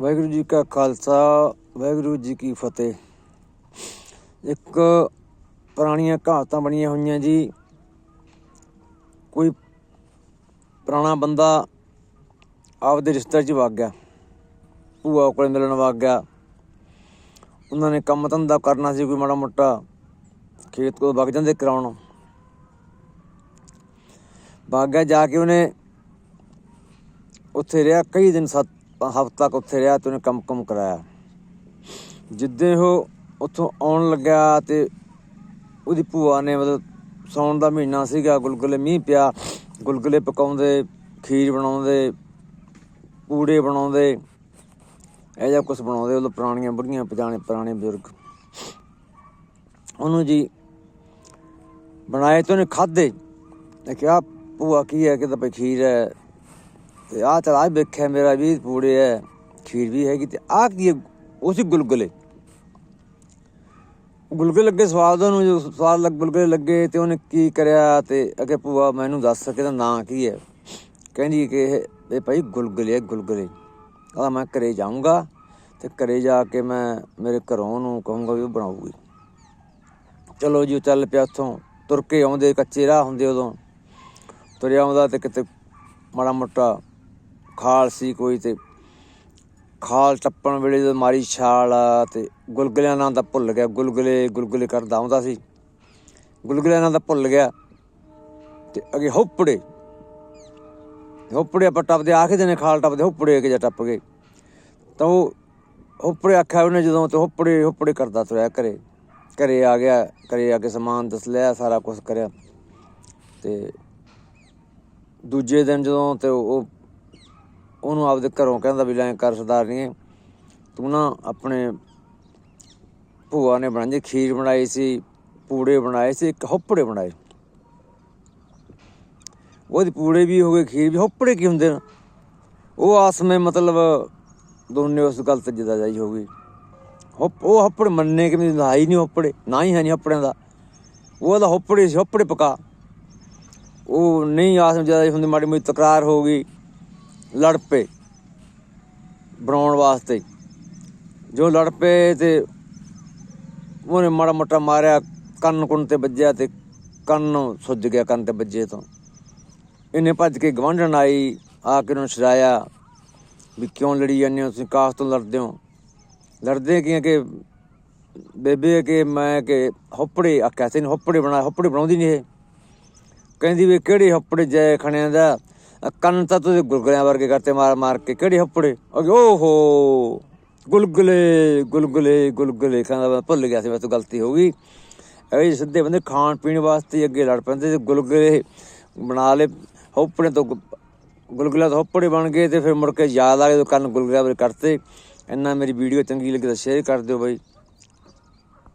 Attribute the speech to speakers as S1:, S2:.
S1: ਵਾਹਿਗੁਰੂ ਜੀ ਕਾ ਖਾਲਸਾ, ਵਾਹਿਗੁਰੂ ਜੀ ਕੀ ਫਤਿਹ। ਇੱਕ ਪੁਰਾਣੀਆਂ ਕਹਾਵਤਾਂ ਬਣੀਆਂ ਹੋਈਆਂ ਜੀ। ਕੋਈ ਪੁਰਾਣਾ ਬੰਦਾ ਆਪਦੇ ਰਿਸ਼ਤੇ 'ਚ ਵਗ ਗਿਆ, ਭੂਆ ਕੋਲ ਮਿਲਣ ਵਗ ਗਿਆ। ਉਹਨਾਂ ਨੇ ਕੰਮ ਧੰਦਾ ਕਰਨਾ ਸੀ, ਕੋਈ ਮਾੜਾ ਮੋਟਾ ਖੇਤ ਕੋਲ ਵਗ ਜਾਂਦੇ ਕਰਾਉਣ। ਵਗ ਗਿਆ, ਜਾ ਕੇ ਉਹਨੇ ਉੱਥੇ ਰਿਹਾ ਕਈ ਦਿਨ ਸੱਤ ਹਫ਼ਤਾ ਕੁ ਉੱਥੇ ਰਿਹਾ ਤੇ ਉਹਨੇ ਕੰਮ ਕੰਮ ਕਰਾਇਆ। ਜਿੱਦਾਂ ਉਹ ਉੱਥੋਂ ਆਉਣ ਲੱਗਿਆ ਤੇ ਉਹਦੀ ਭੂਆ ਨੇ ਮਤਲਬ ਸੌਣ ਦਾ ਮਹੀਨਾ ਸੀਗਾ, ਗੁਲਗੁਲੇ ਮੀਂਹ ਪਿਆ, ਗੁਲਗੁਲੇ ਪਕਾਉਂਦੇ, ਖੀਰ ਬਣਾਉਂਦੇ, ਪੂੜੇ ਬਣਾਉਂਦੇ, ਇਹ ਜਿਹਾ ਕੁਝ ਬਣਾਉਂਦੇ ਉਹ ਪੁਰਾਣੀਆਂ ਬੁੜੀਆਂ ਪਜਾਣੇ ਪੁਰਾਣੇ ਬਜ਼ੁਰਗ। ਉਹਨੂੰ ਜੀ ਬਣਾਏ ਤੇ ਉਹਨੇ ਖਾਦੇ ਮੈਂ ਕਿਹਾ, ਭੂਆ ਕੀ ਹੈ? ਕਿਤੇ ਭਈ ਖੀਰ ਹੈ। ਤੇ ਆਹ ਚਲ ਆ ਵੇਖਿਆ ਮੇਰਾ ਵੀ ਪੂੜੇ ਹੈ ਖੀਰ ਵੀ ਹੈਗੀ ਤੇ ਆਹ ਕੀ ਹੈ ਉਹ ਸੀ ਗੁਲਗੁਲੇ। ਗੁਲਗੁਲੇ ਲੱਗੇ ਸਵਾਦ ਉਹਨੂੰ ਜੋ ਸਵਾਦ ਲੱਗ ਗੁਲਗੁਲੇ ਲੱਗੇ ਤੇ ਉਹਨੇ ਕੀ ਕਰਿਆ ਤੇ ਅਗੇ ਭੂਆ ਮੈਨੂੰ ਦੱਸ ਸਕੇ ਤਾਂ ਨਾਂ ਕੀ ਹੈ ਕਹਿੰਦੀ ਕਿ ਇਹ ਭਾਈ ਗੁਲਗੁਲੇ ਹੈ, ਗੁਲਗੁਲੇ। ਕਹਿੰਦਾ ਮੈਂ ਘਰੇ ਜਾਊਂਗਾ ਤੇ ਘਰੇ ਜਾ ਕੇ ਮੈਂ ਮੇਰੇ ਘਰੋਂ ਨੂੰ ਕਹੂੰਗਾ ਵੀ ਉਹ ਬਣਾਊਗੀ। ਚਲੋ ਜੀ ਉਹ ਚੱਲ ਪਿਆ ਉੱਥੋਂ। ਤੁਰ ਕੇ ਆਉਂਦੇ ਕੱਚੇ ਰਾਹ ਹੁੰਦੇ ਉਦੋਂ। ਤੁਰਿਆ ਆਉਂਦਾ ਤੇ ਕਿਤੇ ਮਾੜਾ ਮੋਟਾ ਖਾਲ ਸੀ ਕੋਈ ਤੇ ਖਾਲ ਟੱਪਣ ਵੇਲੇ ਜਦੋਂ ਮਾਰੀ ਛਾਲ ਆ ਤੇ ਗੁਲਗੁਲਿਆਂ ਨਾਂ ਦਾ ਭੁੱਲ ਗਿਆ, ਗੁਲਗੁਲੇ ਗੁਲਗੁਲੇ ਕਰਦਾ ਆਉਂਦਾ ਸੀ। ਗੁਲਗੁਲਿਆਂ ਨਾਂ ਦਾ ਭੁੱਲ ਗਿਆ ਤੇ ਅਗੇ ਹੋਪੜੇ ਹੋਪੜੇ ਆਪਾਂ ਟੱਪਦੇ ਆਖਦੇ ਨੇ ਖਾਲ ਟੱਪਦੇ, ਹੋਪੜੇ ਅਗੇ ਜਾ ਟੱਪ ਗਏ। ਤਾਂ ਉਹ ਹੋਪੜੇ ਆਖਿਆ ਉਹਨੇ ਜਦੋਂ ਤੇ ਹੋਪੜੇ ਹੋਪੜੇ ਕਰਦਾ ਤੁਰਿਆ ਘਰੇ ਘਰੇ ਆ ਗਿਆ, ਘਰੇ ਆ ਕੇ ਸਮਾਨ ਦਸ ਲਿਆ, ਸਾਰਾ ਕੁਝ ਕਰਿਆ ਤੇ ਦੂਜੇ ਦਿਨ ਜਦੋਂ ਤੇ ਉਹ ਉਹਨੂੰ ਆਪਦੇ ਘਰੋਂ ਕਹਿੰਦਾ ਵੀ ਲੈ ਕਰ ਸਰਦਾਰਨੀ ਤੂੰ ਨਾ ਆਪਣੇ ਭੂਆ ਨੇ ਬਣਾਈ ਖੀਰ ਬਣਾਈ ਸੀ, ਪੂੜੇ ਬਣਾਏ ਸੀ, ਇੱਕ ਹੋਪੜੇ ਬਣਾਏ। ਉਹਦੇ ਪੂੜੇ ਵੀ ਹੋ ਗਏ, ਖੀਰ ਵੀ, ਹੋਪੜੇ ਕੀ ਹੁੰਦੇ ਨੇ? ਉਹ ਆਸਮੇ ਮਤਲਬ ਦੋਨੇ ਉਸ ਗੱਲ ਤੇ ਜਿਦਾ ਜਾਈ ਹੋ ਗਈ ਹੋਪ- ਉਹ ਹੋਪੜੇ ਮੰਨੇ ਕਿ ਮੈਨੂੰ ਲਾਈ ਨਹੀਂ ਹੋਪੜੇ, ਨਾ ਹੀ ਹੈ ਨਹੀਂ ਹੋਪੜਿਆਂ ਦਾ। ਉਹਦਾ ਹੋਪੜੇ ਸੀ, ਹੋਪੜੇ ਪਕਾ। ਉਹ ਨਹੀਂ ਆਸਮ ਜ਼ਿਆਦਾ ਹੁੰਦੀ, ਮਾੜੀ ਮੋਟੀ ਤਕਰਾਰ ਹੋ ਗਈ। ਲੜ ਪਏ ਬਣਾਉਣ ਵਾਸਤੇ। ਜੋ ਲੜ ਪਏ ਤੇ ਉਹਨੇ ਮਾੜਾ ਮੋਟਾ ਮਾਰਿਆ, ਕੰਨ ਕੁੰਨ ਤੇ ਵੱਜਿਆ ਤੇ ਕੰਨ ਸੁੱਜ ਗਿਆ, ਕੰਨ ਤੇ ਵੱਜੇ ਤੋਂ। ਇਹਨੇ ਭੱਜ ਕੇ ਗਵਾਂਢਣ ਆਈ, ਆ ਕੇ ਉਹਨੂੰ ਛਡਾਇਆ ਵੀ ਕਿਉਂ ਲੜੀ ਜਾਂਦੇ ਹੋ, ਤੁਸੀਂ ਕਾਸ ਤੋਂ ਲੜਦੇ ਹੋ? ਲੜਦੇ ਕੀ ਕਿ ਬੇਬੇ ਕਿ ਮੈਂ ਕਿ ਹੋਪੜੇ ਆਖਿਆ ਸੀ ਹੋਪੜੇ ਬਣਾ, ਹੋਪੜੇ ਬਣਾਉਂਦੀ ਨਹੀਂ ਇਹ। ਕਹਿੰਦੀ ਵੀ ਕਿਹੜੇ ਹੱਪੜੇ ਜੈ ਖਣਿਆਂ ਦਾ? ਕੰਨ ਤਾਂ ਤੁਸੀਂ ਗੁਲਗੁਲਿਆਂ ਵਰਗੇ ਕਰਤੇ ਮਾਰ ਮਾਰ ਕੇ, ਕਿਹੜੇ ਹੱਪੜੇ? ਅਗੇ ਓਹੋ, ਗੁਲਗੁਲੇ ਗੁਲਗੁਲੇ ਗੁਲਗੁਲੇ, ਕਹਿੰਦਾ ਮੈਂ ਭੁੱਲ ਗਿਆ ਸੀ ਮੇਰੇ ਤੋਂ ਗਲਤੀ ਹੋ ਗਈ। ਇਹ ਸਿੱਧੇ ਬੰਦੇ ਖਾਣ ਪੀਣ ਵਾਸਤੇ ਅੱਗੇ ਲੜ ਪੈਂਦੇ ਤੇ ਗੁਲਗੁਲੇ ਬਣਾ ਲੇ ਹੱਪੜੇ ਤੋਂ ਗੁ- ਗੁਲਗੁਲਾ ਤੋਂ ਹੱਪੜੇ ਬਣ ਗਏ ਤੇ ਫਿਰ ਮੁੜ ਕੇ ਯਾਦ ਆ ਗਏ ਕੰਨ ਗੁਲਗੁਲਿਆਂ ਵਰਗੇ ਕਰਤੇ। ਇੰਨਾ ਮੇਰੀ ਵੀਡੀਓ ਚੰਗੀ ਲੱਗੀ ਤਾਂ ਸ਼ੇਅਰ ਕਰ ਦਿਓ ਬਾਈ।